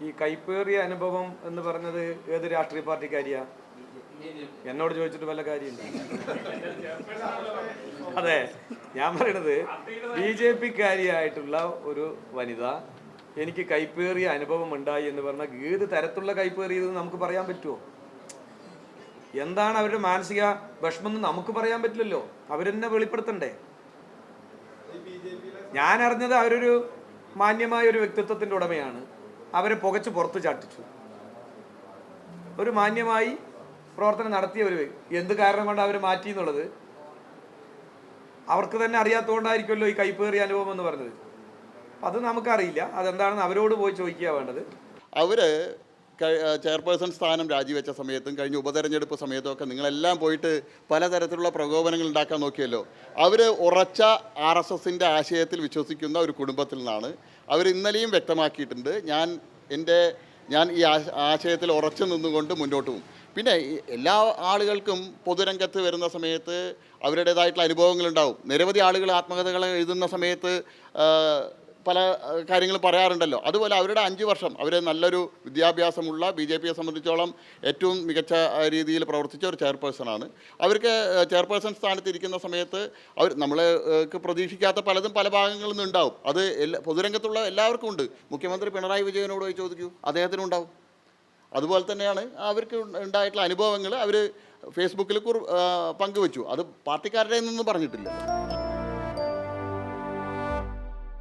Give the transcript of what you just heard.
ഈ കൈപ്പേറിയ അനുഭവം എന്ന് പറഞ്ഞത് ഏത് രാഷ്ട്രീയ പാർട്ടിക്കാരിയാ? എന്നോട് ചോദിച്ചിട്ട് വല്ല കാര്യമില്ല അതെ ഞാൻ പറയണത് ബി ജെ പിക്കാരിയായിട്ടുള്ള ഒരു വനിത എനിക്ക് കൈപ്പേറിയ അനുഭവം ഉണ്ടായി എന്ന് പറഞ്ഞാൽ ഏത് തരത്തിലുള്ള കൈപ്പേറിയത് നമുക്ക് പറയാൻ പറ്റുമോ എന്താണ് അവരുടെ മാനസിക വിഷമം എന്ന് നമുക്ക് പറയാൻ പറ്റില്ലല്ലോ. അവരെന്നെ വെളിപ്പെടുത്തണ്ടേ? ഞാൻ അറിഞ്ഞത് അവരൊരു മാന്യമായ ഒരു വ്യക്തിത്വത്തിന്റെ ഉടമയാണ്. അവരെ പുകച്ച് പുറത്ത് ചാട്ടിച്ചു. ഒരു മാന്യമായി പ്രവർത്തനം നടത്തിയ ഒരു എന്ത് കാരണം കൊണ്ട് അവർ മാറ്റി എന്നുള്ളത് അവർക്ക് തന്നെ അറിയാത്തതുകൊണ്ടായിരിക്കുമല്ലോ ഈ കൈപ്പേറിയ അനുഭവം എന്ന് പറഞ്ഞത്. അത് നമുക്കറിയില്ല. അതെന്താണെന്ന് അവരോട് പോയി ചോദിക്കുക വേണ്ടത്. അവർ ചെയർപേഴ്സൺ സ്ഥാനം രാജിവെച്ച സമയത്തും കഴിഞ്ഞ ഉപതെരഞ്ഞെടുപ്പ് സമയത്തും ഒക്കെ നിങ്ങളെല്ലാം പോയിട്ട് പലതരത്തിലുള്ള പ്രകോപനങ്ങൾ ഉണ്ടാക്കാൻ നോക്കിയല്ലോ. അവർ ഉറച്ച ആർ എസ് എസിന്റെ ആശയത്തിൽ വിശ്വസിക്കുന്ന ഒരു കുടുംബത്തിൽ നിന്നാണ്. അവർ ഇന്നലെയും വ്യക്തമാക്കിയിട്ടുണ്ട്. ഞാൻ എന്റെ ഞാൻ ഈ ആശയത്തിൽ ഉറച്ചു നിന്നുകൊണ്ട് മുന്നോട്ട് പോകും. പിന്നെ എല്ലാ ആളുകൾക്കും പൊതുരംഗത്ത് വരുന്ന സമയത്ത് അവരുടേതായിട്ടുള്ള അനുഭവങ്ങളുണ്ടാവും. നിരവധി ആളുകൾ ആത്മകഥകൾ എഴുതുന്ന സമയത്ത് പല കാര്യങ്ങൾ പറയാറുണ്ടല്ലോ. അതുപോലെ അവരുടെ അഞ്ച് വർഷം അവർ നല്ലൊരു വിദ്യാഭ്യാസമുള്ള ബി ജെ പിയെ സംബന്ധിച്ചോളം ഏറ്റവും മികച്ച രീതിയിൽ പ്രവർത്തിച്ച ഒരു ചെയർപേഴ്സണാണ്. അവർക്ക് ചെയർപേഴ്സൺ സ്ഥാനത്ത് ഇരിക്കുന്ന സമയത്ത് അവർ നമ്മൾക്ക് പ്രതീക്ഷിക്കാത്ത പലതും പല ഭാഗങ്ങളിൽ നിന്നുണ്ടാവും. അത് എല്ലാ പൊതുരംഗത്തുള്ള എല്ലാവർക്കും ഉണ്ട്. മുഖ്യമന്ത്രി പിണറായി വിജയനോട് പോയി ചോദിക്കൂ അദ്ദേഹത്തിനും ഉണ്ടാവും അതുപോലെ തന്നെയാണ് അവർക്ക് ഉണ്ടായിട്ടുള്ള അനുഭവങ്ങൾ അവർ ഫേസ്ബുക്കിൽ കുർ പങ്കുവച്ചു. അത് പാർട്ടിക്കാരുടെ നിന്നും പറഞ്ഞിട്ടില്ല.